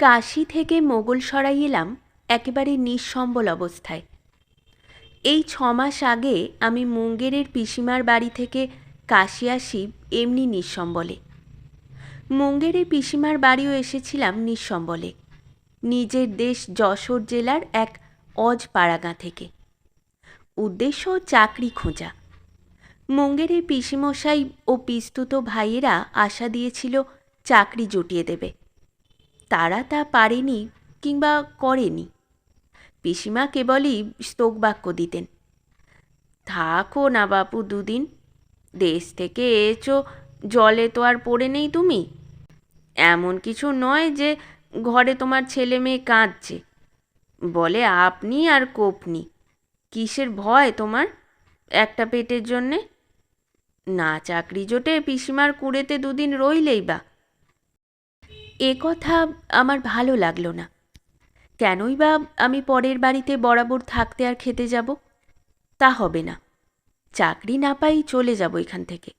কাশি থেকে মোগল সরাই এলাম একেবারে নিঃসম্বল অবস্থায়। এই ছ মাস আগে আমি মুঙ্গেরের পিসিমার বাড়ি থেকে কাশি আসি এমনি নিঃসম্বলে। মুঙ্গেরে পিসিমার বাড়িও এসেছিলাম নিঃসম্বলে। নিজের দেশ যশোর জেলার এক অজ পাড়াগাঁ থেকে। উদ্দেশ্য চাকরি খোঁজা। মুঙ্গেরের পিসিমশাই ও পিস্তুত ভাইয়েরা আশা দিয়েছিল চাকরি জুটিয়ে দেবে। তারা তা পারেনি কিংবা করেনি। পিসিমা কেবলই স্তোকবাক্য দিতেন, থাকো না বাপু দুদিন, দেশ থেকে এসো, জলে তো আর পড়ে নেই তুমি। এমন কিছু নয় যে ঘরে তোমার ছেলে মেয়ে কাঁদছে। বলে আপনি আর কোপনি, কিসের ভয় তোমার একটা পেটের জন্যে? না চাকরি জোটে পিসিমার কুড়েতে দুদিন রইলেই বা এ কথা আমার ভালো লাগল না। কেনই বা আমি পরের বাড়িতে বরাবর থাকতে আর খেতে যাব? তা হবে না। চাকরি না পাই চলে যাব এখান থেকে।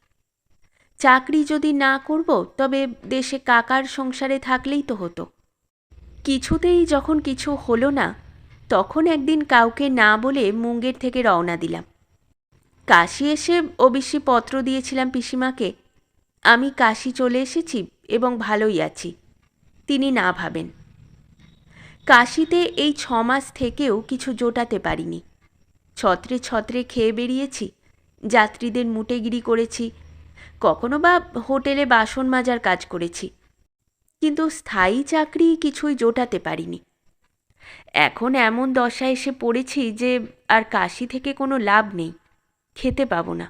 চাকরি যদি না করব, তবে দেশে কাকার সংসারে থাকলেই তো হতো। কিছুতেই যখন কিছু হলো না, তখন একদিন কাউকে না বলে মুঙ্গের থেকে রওনা দিলাম। কাশি এসে অবশ্যই পত্র দিয়েছিলাম পিসিমাকে। আমি কাশি চলে এসেছি এবং ভালোই আছি। তিনি না ভাবেন। কাশিতে এই ছ মাস থেকেও কিছু জোটাতে পারিনি। ছত্রে ছত্রে খেয়ে বেরিয়েছি, যাত্রীদের মুটেগিরি করেছি, কখনো বা হোটেলে বাসন মাজার কাজ করেছি, কিন্তু স্থায়ী চাকরি কিছুই জোটাতে পারিনি। এখন এমন দশা এসে পড়েছি যে আর কাশি থেকে কোনো লাভ নেই, খেতে পাবো না।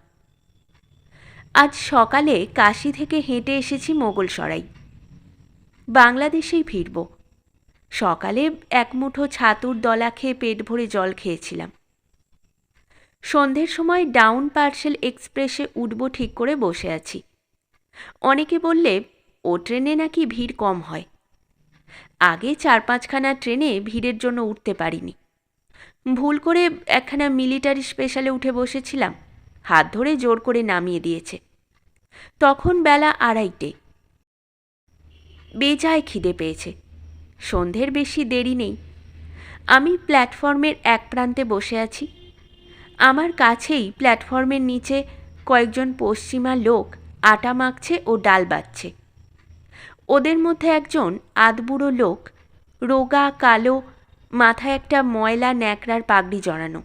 আজ সকালে কাশি থেকে হেঁটে এসেছি মোগল সরাই বাংলাদেশেই ফিরব। সকালে এক মুঠো ছাতুর দলা খেয়ে পেট ভরে জল খেয়েছিলাম। সন্ধ্যের সময় ডাউন পার্সেল এক্সপ্রেসে উঠব ঠিক করে বসে আছি। অনেকে বললে, ও ট্রেনে নাকি ভিড় কম হয়? আগে চার পাঁচখানা ট্রেনে ভিড়ের জন্য উঠতে পারিনি। ভুল করে একখানা মিলিটারি স্পেশালে উঠে বসেছিলাম। হাত ধরে জোর করে নামিয়ে দিয়েছে। তখন বেলা আড়াইটে। বেজায় খিদে পেয়েছে। সন্ধ্যের বেশি দেরি নেই। আমি প্ল্যাটফর্মের এক প্রান্তে বসে আছি। আমার কাছেই প্ল্যাটফর্মের নিচে কয়েকজন পশ্চিমা লোক আটা মাখছে ও ডাল বাচ্ছে ওদের মধ্যে একজন আধবুড়ো লোক রোগা, কালো, মাথায় একটা ময়লা ন্যাকড়ার পাগড়ি জড়ানো।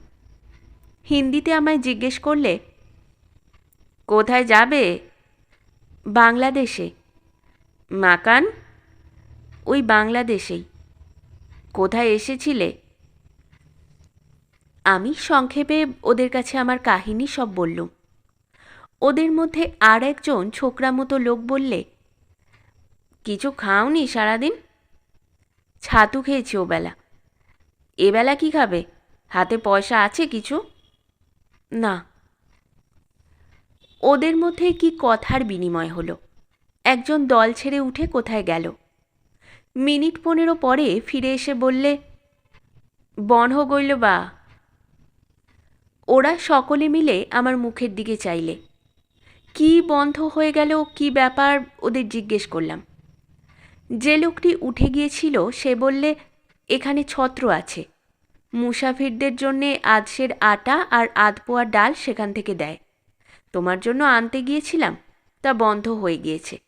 হিন্দিতে আমায় জিজ্ঞেস করলে, কোথায় যাবে? বাংলাদেশে। মাকান, ওই বাংলাদেশেই। কোথায় এসেছিলে? আমি সংক্ষেপে ওদের কাছে আমার কাহিনী সব বললুম। ওদের মধ্যে আর একজন ছোকরা মতো লোক বললে, কিছু খাওনি সারাদিন? ছাতু খেয়েছি ওবেলা। এবেলা কি খাবে? হাতে পয়সা আছে কিছু? না। ওদের মধ্যে কি কথার বিনিময় হলো? একজন দল ছেড়ে উঠে কোথায় গেল। মিনিট পনেরো পরে ফিরে এসে বললে বন গইল বা ওরা সকলে মিলে আমার মুখের দিকে চাইলে। কি বন্ধ হয়ে গেল, কি ব্যাপার ওদের জিজ্ঞেস করলাম। যে লোকটি উঠে গিয়েছিল, সে বললে, এখানে ছত্র আছে। মুসাফিরদের জন্যে আধসের আটা আর আধপোয়া ডাল সেখান থেকে দেয়। তোমার জন্য আনতে গিয়েছিলাম, তা বন্ধ হয়ে গিয়েছে।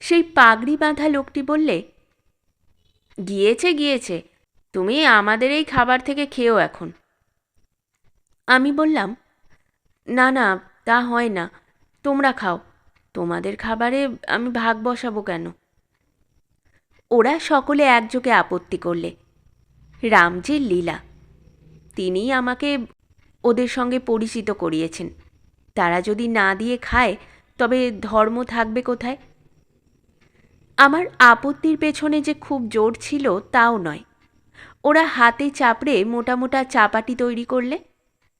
সেই পাগড়ি বাঁধা লোকটি বললে, গিয়েছে গিয়েছে। তুমি আমাদের এই খাবার থেকে খেয়েও এখন। আমি বললাম, না না, তা হয় না। তোমরা খাও। তোমাদের খাবারে আমি ভাগ বসাবো কেন? ওরা সকলে একযোগে আপত্তি করলে। রামজির লীলা তিনি আমাকে ওদের সঙ্গে পরিচিত করিয়েছেন। তারা যদি না দিয়ে খায়, তবে ধর্ম থাকবে কোথায়? আমার আপত্তির পেছনে যে খুব জোর ছিল তাও নয়। ওরা হাতে চাপড়ে মোটা মোটা চাপাটি তৈরি করলে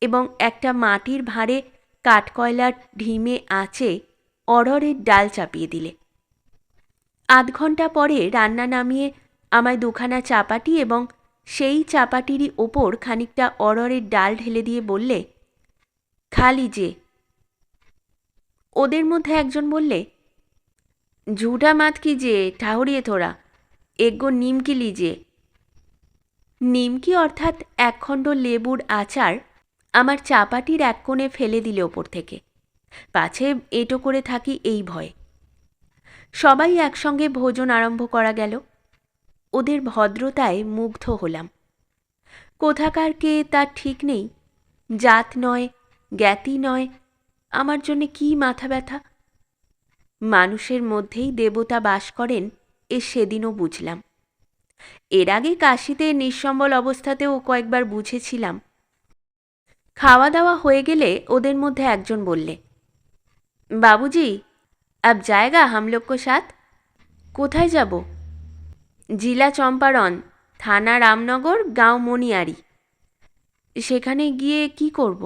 এবং একটা মাটির ভাঁড়ে কাঠকয়লার ঢিমে আঁচে অড়রের ডাল চাপিয়ে দিলে। আধ ঘণ্টা পরে রান্না নামিয়ে আমায় দুখানা চাপাটি এবং সেই চাপাটিরই ওপর খানিকটা অড়রের ডাল ঢেলে দিয়ে বললে, খালি যে। ওদের মধ্যে একজন বললে ঝুটা মাত কি যে ঠাহরিয়ে থোড়া এগো নিমকি লিজে নিমকি অর্থাৎ একখণ্ড লেবুর আচার আমার চাপাটির এক কোণে ফেলে দিলে ওপর থেকে। পাছে এটো করে থাকি এই ভয়ে। সবাই একসঙ্গে ভোজন আরম্ভ করা গেল। ওদের ভদ্রতায় মুগ্ধ হলাম। কোথাকার কে তার ঠিক নেই। জাত নয়, জ্ঞাতি নয়। আমার জন্যে কী মাথা ব্যথা? মানুষের মধ্যেই দেবতা বাস করেন এ সেদিনও বুঝলাম। এর আগে কাশিতে নিঃসম্বল অবস্থাতেও কয়েকবার বুঝেছিলাম। খাওয়া দাওয়া হয়ে গেলে ওদের মধ্যে একজন বললে, বাবুজি, আব জায়গা হামলোক সাথ কোথায় যাব? জিলা চম্পারণ, থানা রামনগর, গাঁও মনিয়ারি সেখানে গিয়ে কি করব?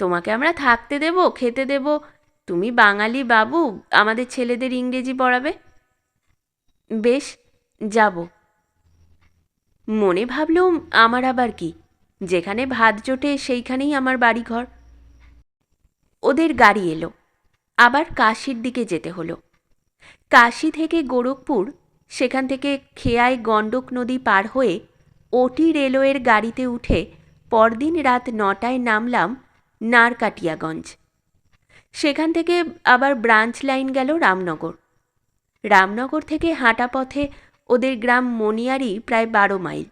তোমাকে আমরা থাকতে দেব, খেতে দেব তুমি বাঙালি বাবু, আমাদের ছেলেদের ইংরেজি পড়াবে? বেশ, যাব। মনে ভাবলুম, আমার আবার কি? যেখানে ভাত জোটে, সেইখানেই আমার বাড়িঘর। ওদের গাড়ি এলো। আবার কাশির দিকে যেতে হলো। কাশি থেকে গোরখপুর, সেখান থেকে খেয়ায় গণ্ডক নদী পার হয়ে ওটি রেলওয়ের গাড়িতে উঠে পরদিন রাত নটায় নামলাম নারকাটিয়াগঞ্জ। সেখান থেকে আবার ব্রাঞ্চ লাইন গেল রামনগর। রামনগর থেকে হাঁটা পথে ওদের গ্রাম মনিয়ারি প্রায় বারো মাইল।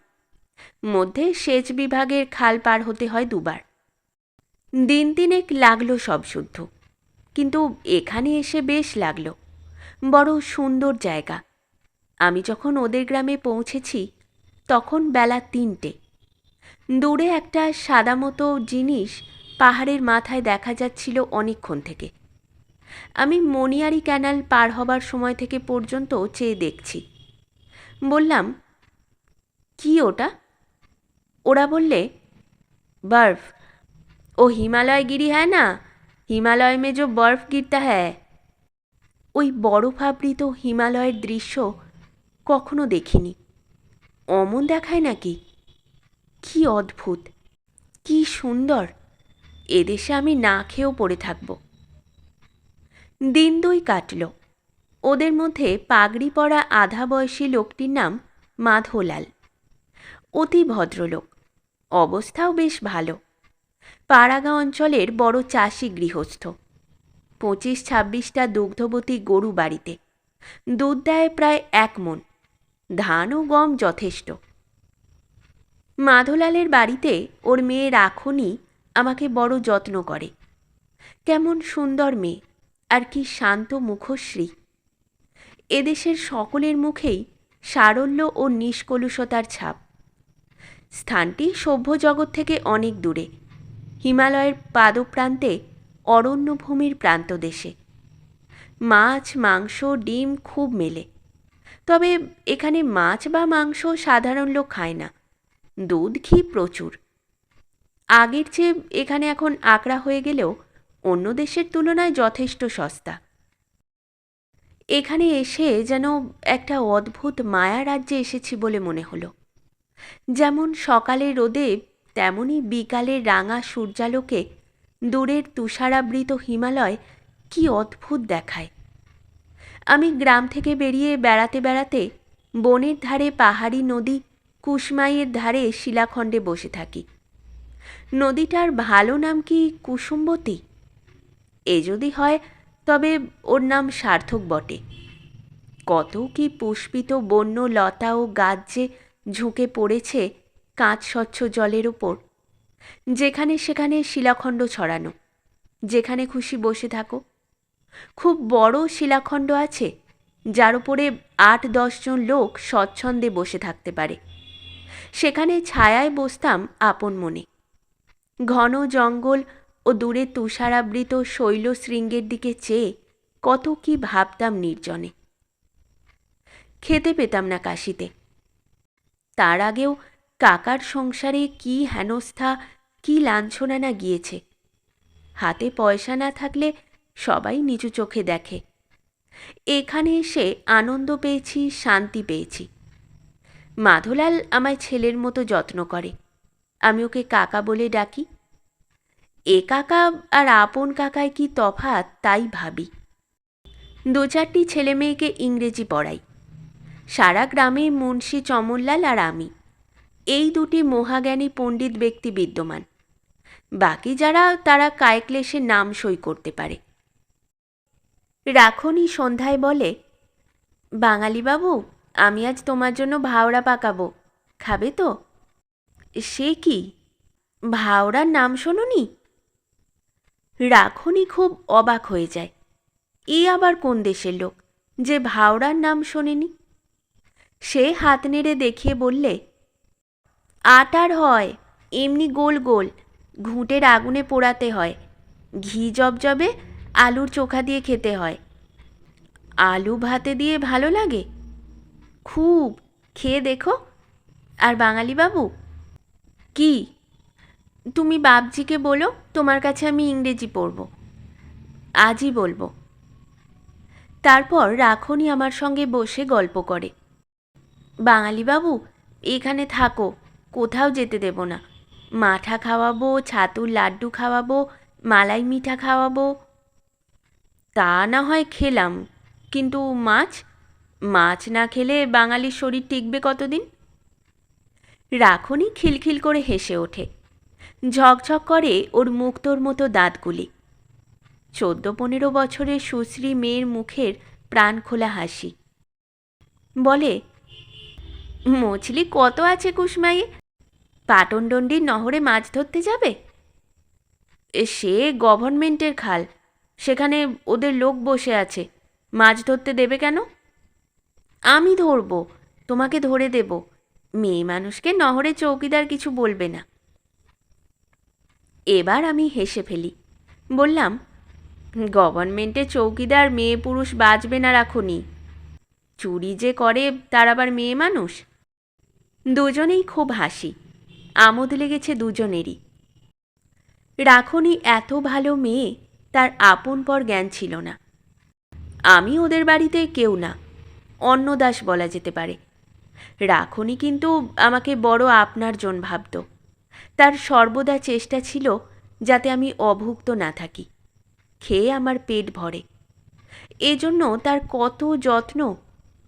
মধ্যে সেচ বিভাগের খাল পার হতে হয় দুবার। দিন তিনেক লাগল সব শুদ্ধ। কিন্তু এখানে এসে বেশ লাগল। বড় সুন্দর জায়গা। আমি যখন ওদের গ্রামে পৌঁছেছি, তখন বেলা তিনটে। দূরে একটা সাদা মতো জিনিস পাহাড়ের মাথায় দেখা যাচ্ছিল অনেকক্ষণ থেকে। আমি মনিয়ারি ক্যানাল পার হবার সময় থেকে পর্যন্ত চেয়ে দেখছি। বললাম, কি ওটা? ওরা বললে, বরফ। ও হিমালয় গিরি হ্যাঁ না? হিমালয় মে जो বরফ গিরতা হ্যায়। ওই বরফাবৃত হিমালয়ের দৃশ্য কখনো দেখিনি। অমন দেখায় নাকি? কি অদ্ভুত, কি সুন্দর। এদেশে আমি না খেয়েও পড়ে থাকব। দিন দুই কাটল। ওদের মধ্যে পাগড়ি পরা আধা বয়সী লোকটির নাম মাধোলাল। অতি ভদ্রলোক। অবস্থাও বেশ ভালো। পাড়াগা অঞ্চলের বড় চাষি গৃহস্থ। পঁচিশ ছাব্বিশটা দুগ্ধবতী গরু বাড়িতে। দুধ দেয় প্রায় এক মন। ধান ও গম যথেষ্ট। মাধোলালের বাড়িতে ওর মেয়ে রাখনি আমাকে বড় যত্ন করে। কেমন সুন্দর মেয়ে, আর কি শান্ত মুখশ্রী। এদেশের সকলের মুখেই সারল্য ও নিষ্কলুষতার ছাপ। স্থানটি সভ্য জগৎ থেকে অনেক দূরে, হিমালয়ের পাদপ্রান্তে অরণ্যভূমির প্রান্তদেশে মাছ, মাংস, ডিম খুব মেলে। তবে এখানে মাছ বা মাংস সাধারণ লোক খায় না। দুধ ঘি প্রচুর। আগের চেয়ে এখানে এখন আকড়া হয়ে গেলেও অন্য দেশের তুলনায় যথেষ্ট সস্তা। এখানে এসে যেন একটা অদ্ভুত মায়া রাজ্যে এসেছি বলে মনে হলো। যেমন সকালে রোদে তেমনই বিকালের রাঙা সূর্যালোকে দূরের তুষারাবৃত হিমালয় কি অদ্ভুত দেখায়। আমি গ্রাম থেকে বেরিয়ে বেড়াতে বেড়াতে বনের ধারে পাহাড়ি নদী কুসমাইয়ের ধারে শিলাখণ্ডে বসে থাকি। নদীটার ভালো নাম কি কুসুম্বতী? এ যদি হয়, তবে ওর নাম সার্থক বটে। কত কি পুষ্পিত বন্য লতা ও গাছ যে ঝুঁকে পড়েছে কাঁচ স্বচ্ছ জলের ওপর। যেখানে সেখানে শিলাখণ্ড ছড়ানো, যেখানে খুশি বসে থাকো। খুব বড় শিলাখণ্ড আছে, যার উপরে আট দশজন লোক স্বচ্ছন্দে বসে থাকতে পারে। সেখানে ছায়ায় বসতাম আপন মনে। ঘন জঙ্গল ও দূরে তুষারাবৃত শৈল শৃঙ্গের দিকে চেয়ে কত কি ভাবতাম নির্জনে। খেতে পেতাম না কাশিতে। তার আগেও কাকার সংসারে কি হেনস্থা, কি লাঞ্ছনা না গিয়েছে। হাতে পয়সা না থাকলে সবাই নিচু চোখে দেখে। এখানে এসে আনন্দ পেয়েছি, শান্তি পেয়েছি। মাধলাল আমায় ছেলের মতো যত্ন করে। আমি ওকে কাকা বলে ডাকি। এ কাকা আর আপন কাকায় কি তফাৎ? তাই ভাবি। দু চারটি ছেলে মেয়েকে ইংরেজি পড়াই। সারা গ্রামে মুন্সি, চমনলাল আর আমি। এই দুটি মহাজ্ঞানী পণ্ডিত ব্যক্তি বিদ্যমান। বাকি যারা, তারা কায়ক্লেশে নাম সই করতে পারে। রাখনি সন্ধ্যায় বলে বাঙালি বাবু আমি আজ তোমার জন্য ভাওড়া পাকাবো। খাবে তো? সে কি? ভাওড়ার নাম শোনোনি? রাখনি খুব অবাক হয়ে যায়। এ আবার কোন দেশের লোক যে ভাওড়ার নাম শোনেনি? সে হাত নেড়ে দেখিয়ে বললে, আটার হয়, এমনি গোল গোল, ঘুঁটের আগুনে পোড়াতে হয়, ঘি জবজবে, আলুর চোখা দিয়ে খেতে হয়। আলু ভাতে দিয়ে ভালো লাগে? খুব, খেয়ে দেখো। আর বাঙালি বাবু কি? তুমি বাবজিকে বলো, তোমার কাছে আমি ইংরেজি পড়ব। আজই বলব। তারপর রাখনি আমার সঙ্গে বসে গল্প করে। বাঙালি বাবু, এখানে থাকো, কোথাও যেতে দেব না। মাঠা খাওয়াবো, ছাতুর লাড্ডু খাওয়াবো, মালাই মিঠা খাওয়াবো। তা না হয় খেলাম, কিন্তু মাছ? মাছ না খেলে বাঙালির শরীর টিকবে কতদিন? রাখনি খিলখিল করে হেসে ওঠে। ঝকঝক করে ওর মুক্তোর মতো দাঁতগুলি। চোদ্দ পনেরো বছরের সুশ্রী মেয়ের মুখের প্রাণ খোলা হাসি। বলে, মছলি কত আছে কুসমাই পাটনডন্ডির নহরে মাছ ধরতে যাবে? সে গভর্নমেন্টের খাল। সেখানে ওদের লোক বসে আছে। মাছ ধরতে দেবে কেন? আমি ধরব। তোমাকে ধরে দেব। মেয়ে মানুষকে নহরে চৌকিদার কিছু বলবে না। এবার আমি হেসে ফেলি। বললাম, গভর্নমেন্টে চৌকিদার, মেয়ে পুরুষ বাঁচবে না রাখুনি। চুরি যে করে, তার আবার মেয়ে মানুষ? দুজনেই খুব হাসি। আমোদ লেগেছে দুজনেরই। রাখনি, এত ভালো মেয়ে, তার আপন পর জ্ঞান ছিল না। আমি ওদের বাড়িতে কেউ না। অন্নদাস বলা যেতে পারে। রাখনি কিন্তু আমাকে বড় আপনার জন ভাবত। তার সর্বদা চেষ্টা ছিল যাতে আমি অভুক্ত না থাকি। খেয়ে আমার পেট ভরে। এজন্য তার কত যত্ন,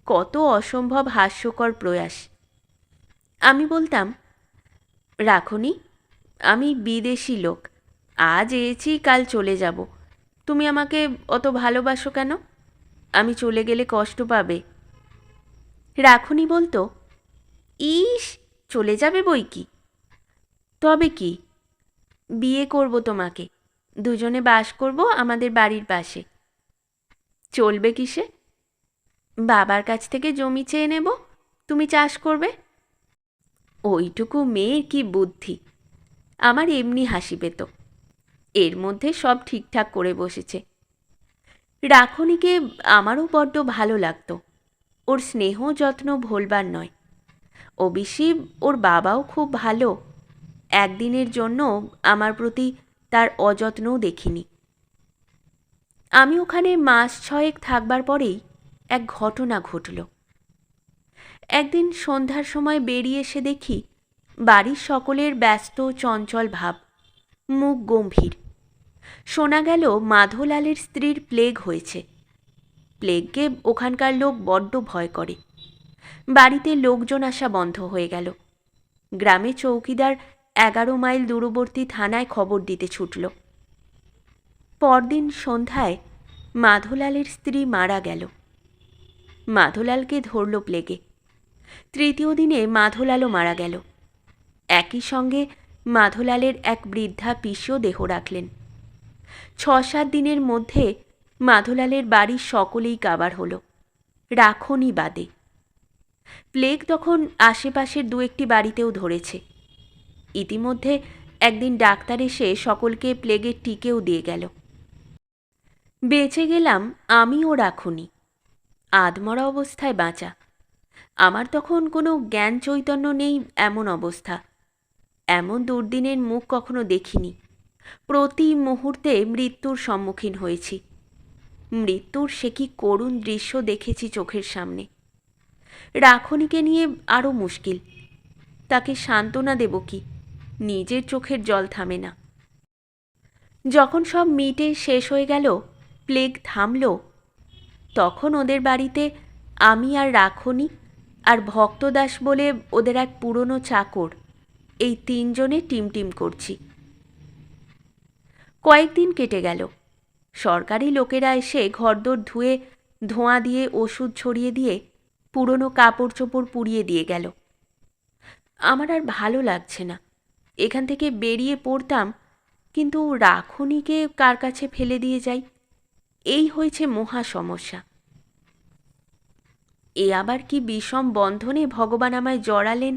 কত অসম্ভব হাস্যকর প্রয়াস। আমি বলতাম, রাখনি, আমি বিদেশি লোক। আজ এসেছি, কাল চলে যাব। তুমি আমাকে অত ভালোবাসো কেন? আমি চলে গেলে কষ্ট পাবে। রাখনি বলতো, ইস, চলে যাবে বই কি? তবে কি? বিয়ে করব তোমাকে। দুজনে বাস করব আমাদের বাড়ির পাশে। চলবে কিসে? বাবার কাছ থেকে জমি চেয়ে নেব। তুমি চাষ করবে? ওইটুকু মেয়ের কি বুদ্ধি? আমার এমনি হাসি পেত। এর মধ্যে সব ঠিকঠাক করে বসেছে। রাখনিকে আমারও বড্ড ভালো লাগতো। ওর স্নেহ যত্ন ভোলবার নয়। অবশ্যই ওর বাবাও খুব ভালো। একদিনের জন্য আমার প্রতি তার অযত্নও দেখিনি। আমি ওখানে মাস ছয়েক থাকবার পরেই এক ঘটনা ঘটল। একদিন সন্ধ্যার সময় বেরিয়ে এসে দেখি বাড়ির সকলের ব্যস্ত, চঞ্চল ভাব, মুখ গম্ভীর। শোনা গেল মাধোলালের স্ত্রীর প্লেগ হয়েছে। প্লেগকে ওখানকার লোক বড্ড ভয় করে। বাড়িতে লোকজন আসা বন্ধ হয়ে গেল। গ্রামে চৌকিদার এগারো মাইল দূরবর্তী থানায় খবর দিতে ছুটল। পরদিন সন্ধ্যায় মাধোলালের স্ত্রী মারা গেল। মাধোলালকে ধরল প্লেগে। তৃতীয় দিনে মাধোলালও মারা গেল। একই সঙ্গে মাধোলালের এক বৃদ্ধা পিসিও দেহ রাখলেন। ছ সাত দিনের মধ্যে মাধোলালের বাড়ির সকলেই কাবার হলো। রাখনি বাদে। প্লেগ তখন আশেপাশের দু একটি বাড়িতেও ধরেছে। ইতিমধ্যে একদিন ডাক্তার এসে সকলকে প্লেগের টিকেও দিয়ে গেল। বেঁচে গেলাম আমিও রাখুনি। আধমরা অবস্থায় বাঁচা। আমার তখন কোনো জ্ঞান চৈতন্য নেই এমন অবস্থা। এমন দুর্দিনের মুখ কখনো দেখিনি। প্রতি মুহূর্তে মৃত্যুর সম্মুখীন হয়েছি। মৃত্যুর সে কি করুণ দৃশ্য দেখেছি চোখের সামনে। রাখনিকে নিয়ে আরও মুশকিল। তাকে সান্ত্বনা দেব কি? নিজের চোখের জল থামে না। যখন সব মিটে শেষ হয়ে গেল, প্লেগ থামল, তখন ওদের বাড়িতে আমি আর রাখনি আর ভক্তদাস বলে ওদের এক পুরনো চাকর, এই তিনজনে টিমটিম করছি। কয়েকদিন কেটে গেল। সরকারি লোকেরা এসে ঘরদোর ধুয়ে, ধোঁয়া দিয়ে, ওষুধ ছড়িয়ে দিয়ে, পুরনো কাপড় চোপড় পুড়িয়ে দিয়ে গেল। আমার আর ভালো লাগছে না। এখান থেকে বেরিয়ে পড়তাম, কিন্তু রাখুনিকে কার কাছে ফেলে দিয়ে যাই? এই হয়েছে মহা সমস্যা। এ আবার কি বিষম বন্ধনে ভগবান আমায় জড়ালেন,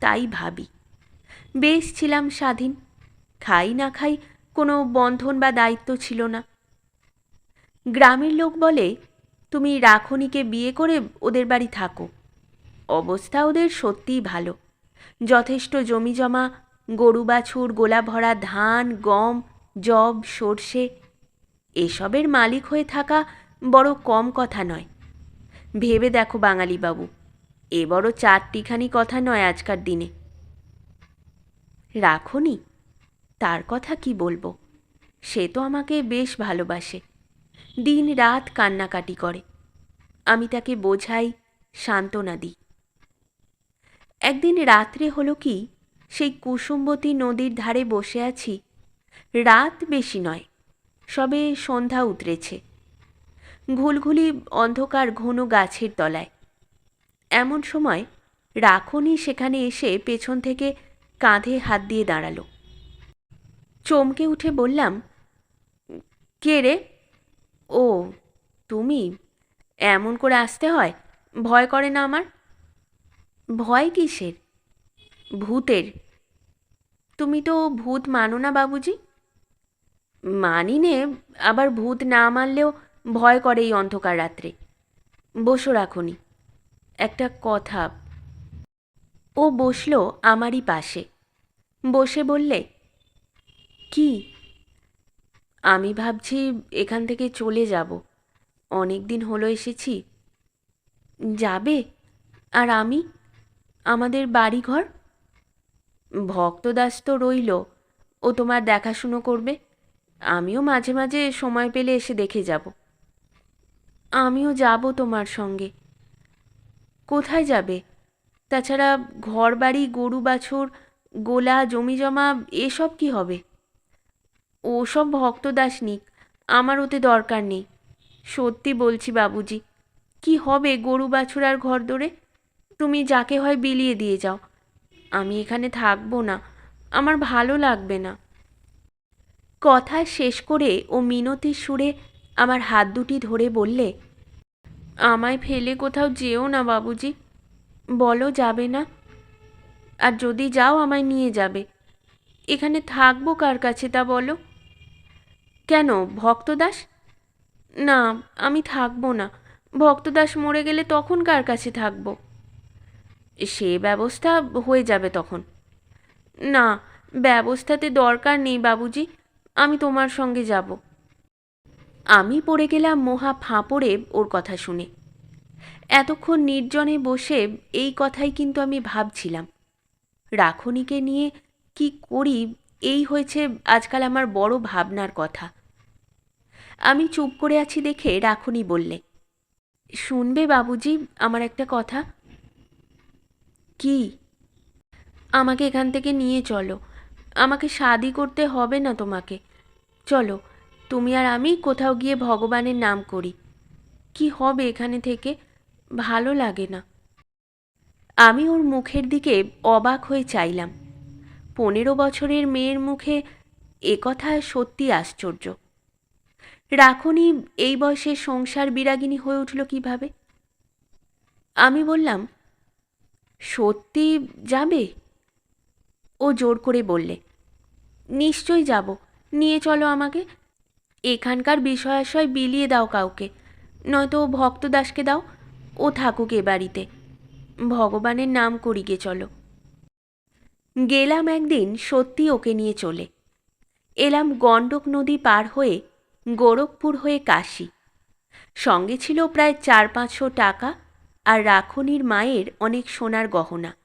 তাই ভাবি। বেশ ছিলাম স্বাধীন, খাই না খাই কোনো বন্ধন বা দায়িত্ব ছিল না। গ্রামের লোক বলে, তুমি রাখনিকে বিয়ে করে ওদের বাড়ি থাকো। অবস্থা ওদের সত্যিই ভালো। যথেষ্ট জমি জমা গরু বাছুর, গোলা ভরা ধান, গম জব সর্ষে, এসবের মালিক হয়ে থাকা বড় কম কথা নয়। ভেবে দেখো বাঙালি বাবু এ বড় চারটিখানি কথা নয় আজকার দিনে। রাখনি? তার কথা কি বলব? সে তো আমাকে বেশ ভালোবাসে। দিন রাত কান্নাকাটি করে। আমি তাকে বোঝাই, সান্ত্বনা দিই। একদিন রাত্রে হলো কি, সেই কুসুম্বতী নদীর ধারে বসে আছি। রাত বেশি নয়, সবে সন্ধ্যা উতরেছে। ঘুলঘুলি অন্ধকার ঘন গাছের তলায়। এমন সময় রাখনি সেখানে এসে পেছন থেকে কাঁধে হাত দিয়ে দাঁড়াল। চমকে উঠে বললাম, কে রে? ও, তুমি? এমন করে আসতে হয়? ভয় করে না আমার? ভয় কিসের? ভূতের। তুমি তো ভূত মানো না বাবুজি। মানি নে, আবার ভূত না মানলেও ভয় করে এই অন্ধকার রাত্রে। বসো রাখুনি। একটা কথা। ও বসল আমারই পাশে। বসে বললে, কি? আমি ভাবছি এখান থেকে চলে যাব। অনেক দিন হলো এসেছি। যাবে? আর আমি? আমাদের বাড়িঘর? ভক্তদাস তো রইল। ও তোমার দেখাশুনো করবে। আমিও মাঝে মাঝে সময় পেলে এসে দেখে যাব। আমিও যাব তোমার সঙ্গে। কোথায় যাবে? তাছাড়া ঘর বাড়ি গরু বাছুর, গোলা জমি জমা এসব কি হবে? ওসব ভক্তদাস নিক, আমার ওতে দরকার নেই। সত্যি বলছি বাবুজি, কি হবে গরু বাছুর আর ঘর দৌড়ে তুমি যাকে হয় বিলিয়ে দিয়ে যাও। আমি এখানে থাকব না, আমার ভালো লাগবে না। কথা শেষ করে ও মিনতির সুরে আমার হাত দুটি ধরে বললে, আমায় ফেলে কোথাও যেও না বাবুজি, বলো যাবে না? আর যদি যাও আমায় নিয়ে যাবে। এখানে থাকব কার কাছে তা বলো? কেন, ভক্তদাস? না, আমি থাকব না। ভক্তদাস মরে গেলে তখন কার কাছে থাকব? সে ব্যবস্থা হয়ে যাবে তখন। না, ব্যবস্থাতে দরকার নেই বাবুজি, আমি তোমার সঙ্গে যাব। আমি পড়ে গেলাম মহা ফাঁপড়ে ওর কথা শুনে। এতক্ষণ নির্জনে বসে এই কথাই কিন্তু আমি ভাবছিলাম। রাখনিকে নিয়ে কি করি এই হয়েছে আজকাল আমার বড় ভাবনার কথা। আমি চুপ করে আছি দেখে রাখুনি বললে, শুনবে বাবুজি আমার একটা কথা? কি? আমাকে এখান থেকে নিয়ে চলো। আমাকে শাদি করতে হবে না তোমাকে। চলো, তুমি আর আমি কোথাও গিয়ে ভগবানের নাম করি। কি হবে এখানে থেকে? ভালো লাগে না। আমি ওর মুখের দিকে অবাক হয়ে চাইলাম। পনেরো বছরের মেয়ের মুখে একথা সত্যি আশ্চর্য। রাখনি এই বয়সে সংসার বিরাগিনী হয়ে উঠল কীভাবে? আমি বললাম, সত্যি যাবে? ও জোর করে বললে, নিশ্চয়ই যাব, নিয়ে চলো আমাকে। এখানকার বিষয়াশয় বিলিয়ে দাও কাউকে, নয়তো ভক্তদাসকে দাও। ও থাকুক এ বাড়িতে। ভগবানের নাম করিগে চলো। গেলাম একদিন সত্যি ওকে নিয়ে চলে। এলাম গণ্ডক নদী পার হয়ে গোরখপুর হয়ে কাশী। সঙ্গে ছিল প্রায় চার পাঁচশো টাকা আর রাখনির মায়ের অনেক সোনার গহনা।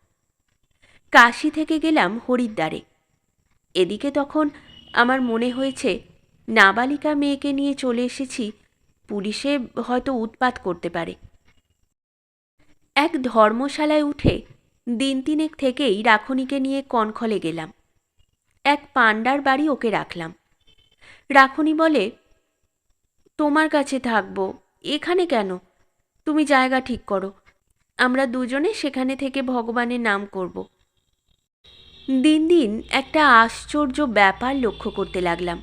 কাশী থেকে গেলাম হরিদ্বারে। এদিকে তখন আমার মনে হয়েছে, নাবালিকা মেয়েকে নিয়ে চলে এসেছি, পুলিশে হয়তো উৎপাত করতে পারে। এক ধর্মশালায় উঠে দিন তিনেক থেকেই রাখনিকে নিয়ে কনখলে গেলাম। এক পাণ্ডার বাড়ি ওকে রাখলাম। রাখনি বলে, তোমার কাছে থাকব। এখানে কেন? তুমি জায়গা ঠিক করো। আমরা দুজনে সেখানে থেকে ভগবানের নাম করব দিন দিন একটা আশ্চর্য ব্যাপার লক্ষ্য করতে লাগলাম।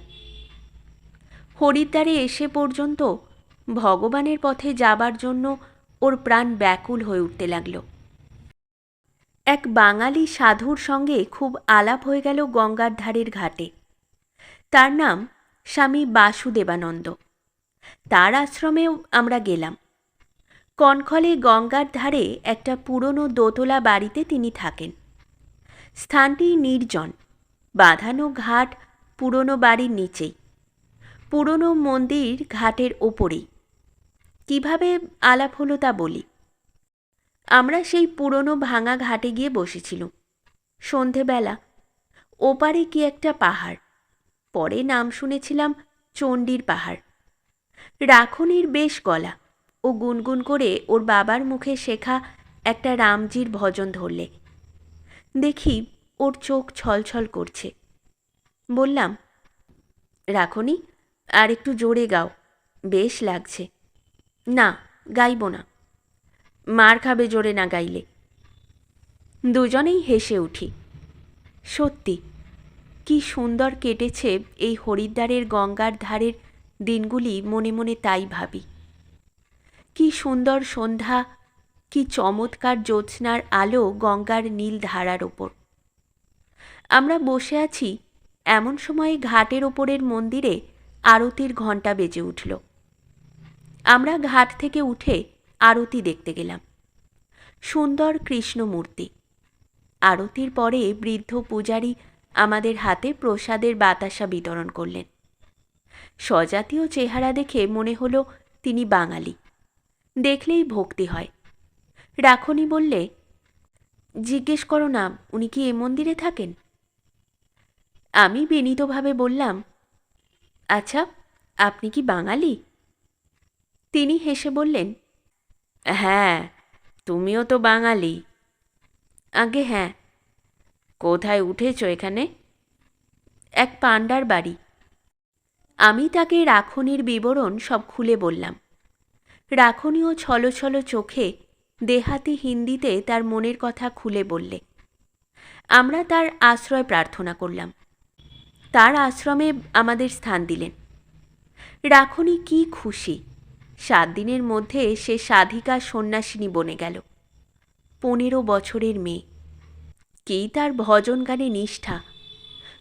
হরিদ্বারে এসে পর্যন্ত ভগবানের পথে যাবার জন্য ওর প্রাণ ব্যাকুল হয়ে উঠতে লাগল। এক বাঙালি সাধুর সঙ্গে খুব আলাপ হয়ে গেল গঙ্গার ধারের ঘাটে। তার নাম স্বামী বাসুদেবানন্দ। তার আশ্রমেও আমরা গেলাম। কনখলে গঙ্গার ধারে একটা পুরনো দোতলা বাড়িতে তিনি থাকেন। স্থানটি নির্জন, বাঁধানো ঘাট পুরনো বাড়ির নিচেই। পুরনো মন্দির ঘাটের ওপরেই। কীভাবে আলাপ হলো তা বলি। আমরা সেই পুরনো ভাঙা ঘাটে গিয়ে বসেছিলুম। সন্ধেবেলা, ওপারে কি একটা পাহাড়, পরে নাম শুনেছিলাম চণ্ডীর পাহাড়। রাখনির বেশ গলা ও গুনগুন করে ওর বাবার মুখে শেখা একটা রামজির ভজন ধরলে। দেখি ওর চোখ ছলছল করছে। বললাম, রাখনি, আর একটু জোরে গাও, বেশ লাগছে। না, গাইব না। মার খাবে জোরে না গাইলে। দুজনেই হেসে উঠি। সত্যি, কি সুন্দর কেটেছে এই হরিদ্বারের গঙ্গার ধারের দিনগুলি মনে মনে তাই ভাবি। কি সুন্দর সন্ধ্যা, কি চমৎকার জ্যোৎস্নার আলো গঙ্গার নীল ধারার ওপর। আমরা বসে আছি, এমন সময় ঘাটের ওপরের মন্দিরে আরতির ঘণ্টা বেজে উঠল। আমরা ঘাট থেকে উঠে আরতি দেখতে গেলাম। সুন্দর কৃষ্ণমূর্তি। আরতির পরে বৃদ্ধ পূজারী আমাদের হাতে প্রসাদের বাতাসা বিতরণ করলেন। স্বজাতীয় চেহারা দেখে মনে হলো তিনি বাঙালি। দেখলেই ভক্তি হয়। রাখনি বললে, জিজ্ঞেস করো না, উনি কি এ মন্দিরে থাকেন? আমি বিনীতভাবে বললাম আচ্ছা আপনি কি বাঙালি? তিনি হেসে বললেন হ্যাঁ তুমিও তো বাঙালি। আগে হ্যাঁ কোথায় উঠেছ এখানে? এক পাণ্ডার বাড়ি। আমি তাকে রাখনির বিবরণ সব খুলে বললাম। রাখনিও ছলো ছলো চোখে দেহাতি হিন্দিতে তার মনের কথা খুলে বললে। আমরা তার আশ্রয় প্রার্থনা করলাম। তার আশ্রমে আমাদের স্থান দিলেন। রাখনি কি খুশি। সাত দিনের মধ্যে সে সাধিকা সন্ন্যাসিনী বনে গেল। পনেরো বছরের মেয়ে। কেই তার ভজন গানে নিষ্ঠা।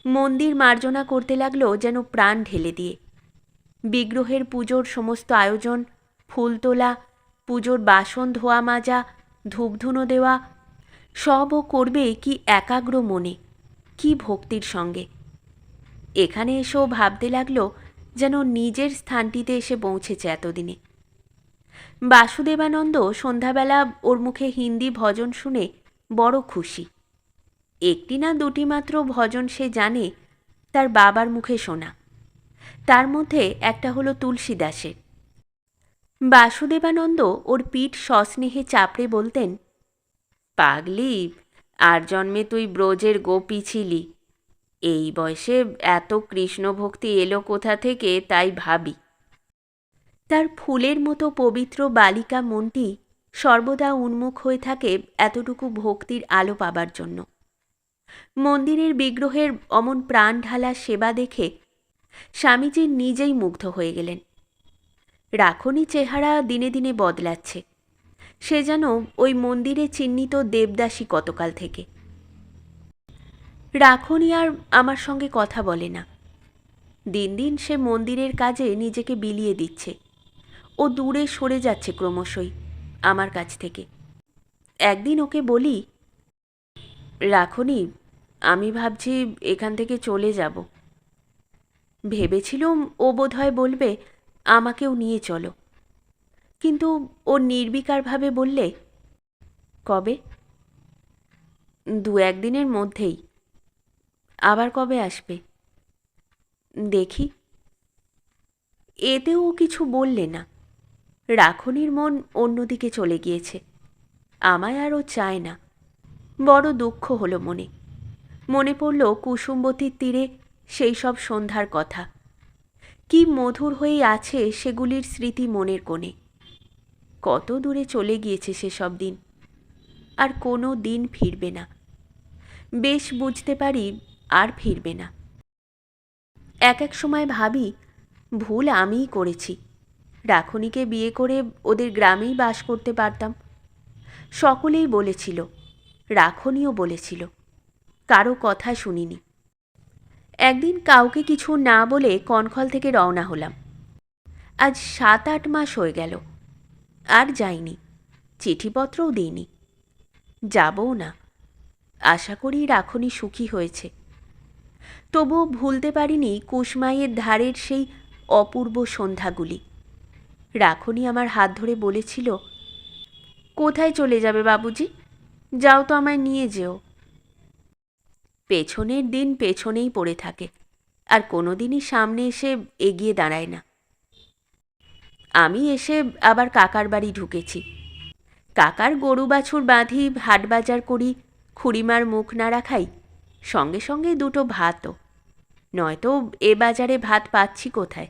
মন্দির মার্জনা করতে লাগল যেন প্রাণ ঢেলে দিয়ে। বিগ্রহের পুজোর সমস্ত আয়োজন, ফুল তোলা, পুজোর বাসন ধোয়া মাজা, ধূপধুনো দেওয়া, সবও করবে কি একাগ্র মনে, কি ভক্তির সঙ্গে। এখানে এসেও ভাবতে লাগল যেন নিজের স্থানটিতে এসে পৌঁছেছে এতদিনে। বাসুদেবানন্দ সন্ধ্যাবেলা ওর মুখে হিন্দি ভজন শুনে বড় খুশি। একটি না দুটি মাত্র ভজন সে জানে, তার বাবার মুখে শোনা। তার মধ্যে একটা হলো তুলসীদাসের। বাসুদেবানন্দ ওর পিঠ সস্নেহে চাপড়ে বলতেন, পাগলি, আর জন্মে তুই ব্রজের গোপী ছিলি। এই বয়সে এত কৃষ্ণ ভক্তি এলো কোথা থেকে তাই ভাবি। তার ফুলের মতো পবিত্র বালিকা মনটি সর্বদা উন্মুখ হয়ে থাকে এতটুকু ভক্তির আলো পাবার জন্য। মন্দিরের বিগ্রহের অমন প্রাণ ঢালা সেবা দেখে স্বামীজি নিজেই মুগ্ধ হয়ে গেলেন। রাখনি চেহারা দিনে দিনে বদলাচ্ছে। সে যেন ওই মন্দিরে চিহ্নিত দেবদাসী কতকাল থেকে। রাখনি আর আমার সঙ্গে কথা বলে না। দিন দিন সে মন্দিরের কাজে নিজেকে বিলিয়ে দিচ্ছে। ও দূরে সরে যাচ্ছে ক্রমশই আমার কাছ থেকে। একদিন ওকে বলি, রাখনি, আমি ভাবছি এখান থেকে চলে যাব। ভেবেছিলুম ও বোধহয় বলবে, আমাকেও নিয়ে চলো। কিন্তু ও নির্বিকারভাবে বললে, কবে? দু একদিনের মধ্যেই। আবার কবে আসবে? দেখি। এতেও কিছু বললে না। রাখনির মন অন্যদিকে চলে গিয়েছে। আমায় আর ও চায় না। বড় দুঃখ হলো মনে। মনে পড়ল কুসুম্বতীর তীরে সেই সব সন্ধ্যার কথা। কি মধুর হয়ে আছে সেগুলির স্মৃতি মনের কোণে। কত দূরে চলে গিয়েছে সেসব দিন। আর কোনো দিন ফিরবে না। বেশ বুঝতে পারি আর ফিরবে না। এক এক সময় ভাবি, ভুল আমিই করেছি। রাখনিকে বিয়ে করে ওদের গ্রামেই বাস করতে পারতাম। সকলেই বলেছিল, রাখনিও বলেছিল, কারও কথা শুনিনি। একদিন কাউকে কিছু না বলে কনখল থেকে রওনা হলাম। আজ সাত আট মাস হয়ে গেল, আর যাইনি, চিঠিপত্রও দিইনি, যাবও না। আশা করি রাখনি সুখী হয়েছে। তবুও ভুলতে পারিনি কুসমাইয়ের ধারের সেই অপূর্ব সন্ধ্যাগুলি। রাখনি আমার হাত ধরে বলেছিল, কোথায় চলে যাবে বাবুজি? যাও তো আমায় নিয়ে যেও। পেছনের দিন পেছনেই পড়ে থাকে, আর কোনো দিনই সামনে এসে এগিয়ে দাঁড়ায় না। আমি এসে আবার কাকার বাড়ি ঢুকেছি। কাকার গরু বাছুর বাঁধি, হাট বাজার করি, খুড়িমার মুখ না রাখাই, সঙ্গে সঙ্গে দুটো ভাতও। নয়তো এ বাজারে ভাত পাচ্ছি কোথায়?